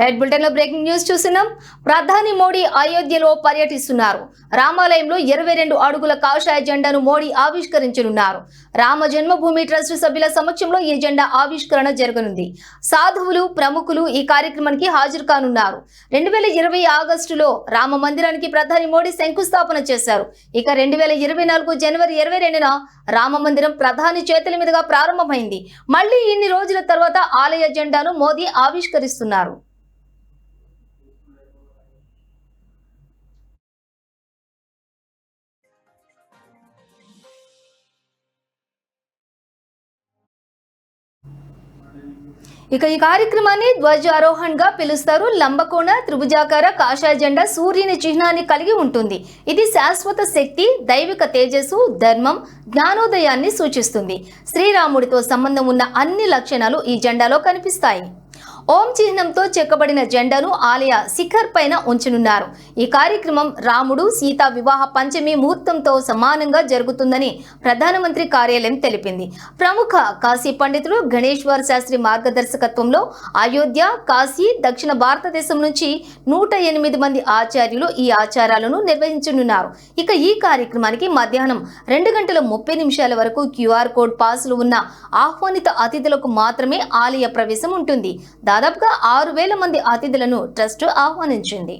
Right బులెటిన్లో breaking news చూస్తున్నాం. ప్రధాని మోడీ అయోధ్యలో పర్యటిస్తున్నారు. రామాలయంలో ఇరవై రెండు అడుగుల కాషాయ జెండాను మోడీ ఆవిష్కరించనున్నారు. రామ జన్మభూమి ట్రస్ట్ సభ్యుల సమక్షంలో ఈ జెండా ఆవిష్కరణ జరగనుంది. సాధువులు ప్రముఖులు ఈ కార్యక్రమానికి హాజరు కానున్నారు. రెండు వేల ఇరవై ఆగస్టులో రామ మందిరానికి ప్రధాని మోడీ శంకుస్థాపన చేశారు. ఇక రెండు వేల ఇరవై నాలుగు జనవరి ఇరవై రెండున రామ మందిరం ప్రధాని చేతుల మీదుగా ప్రారంభమైంది. మళ్ళీ ఇన్ని రోజుల తర్వాత ఆలయ జెండాను మోదీ ఆవిష్కరిస్తున్నారు. ఇక ఈ కార్యక్రమాన్ని ధ్వజారోహణ్గా పిలుస్తారు లంబకోణ త్రిభుజాకార కాషాయ జెండా సూర్యుని చిహ్నాన్ని కలిగి ఉంటుంది. ఇది శాశ్వత శక్తి దైవిక తేజస్సు ధర్మం జ్ఞానోదయాన్ని సూచిస్తుంది. శ్రీరాముడితో సంబంధం ఉన్న అన్ని లక్షణాలు ఈ జెండాలో కనిపిస్తాయి. ఓం చిహ్నంతో చెక్కబడిన జెండాను ఆలయ శిఖర్ పైన ఉంచనున్నారు. ఈ కార్యక్రమం రాముడు సీత వివాహ పంచమి ముహూర్తంతో సమానంగా జరుగుతుందని ప్రధానమంత్రి కార్యాలయం తెలిపింది. ప్రముఖ కాశీ పండితుడు గణేశ్వర్ శాస్త్రి మార్గదర్శకత్వంలో అయోధ్య కాశీ దక్షిణ భారతదేశం నుంచి నూట ఎనిమిది మంది ఆచార్యులు ఈ ఆచారాలను నిర్వహించనున్నారు. ఇక ఈ కార్యక్రమానికి మధ్యాహ్నం రెండు గంటల ముప్పై నిమిషాల వరకు క్యూఆర్ కోడ్ పాసులు ఉన్న ఆహ్వానిత అతిథులకు మాత్రమే ఆలయ ప్రవేశం ఉంటుంది. దాదాపుగా ఆరు వేల మంది అతిథులను ట్రస్ట్ ఆహ్వానించింది.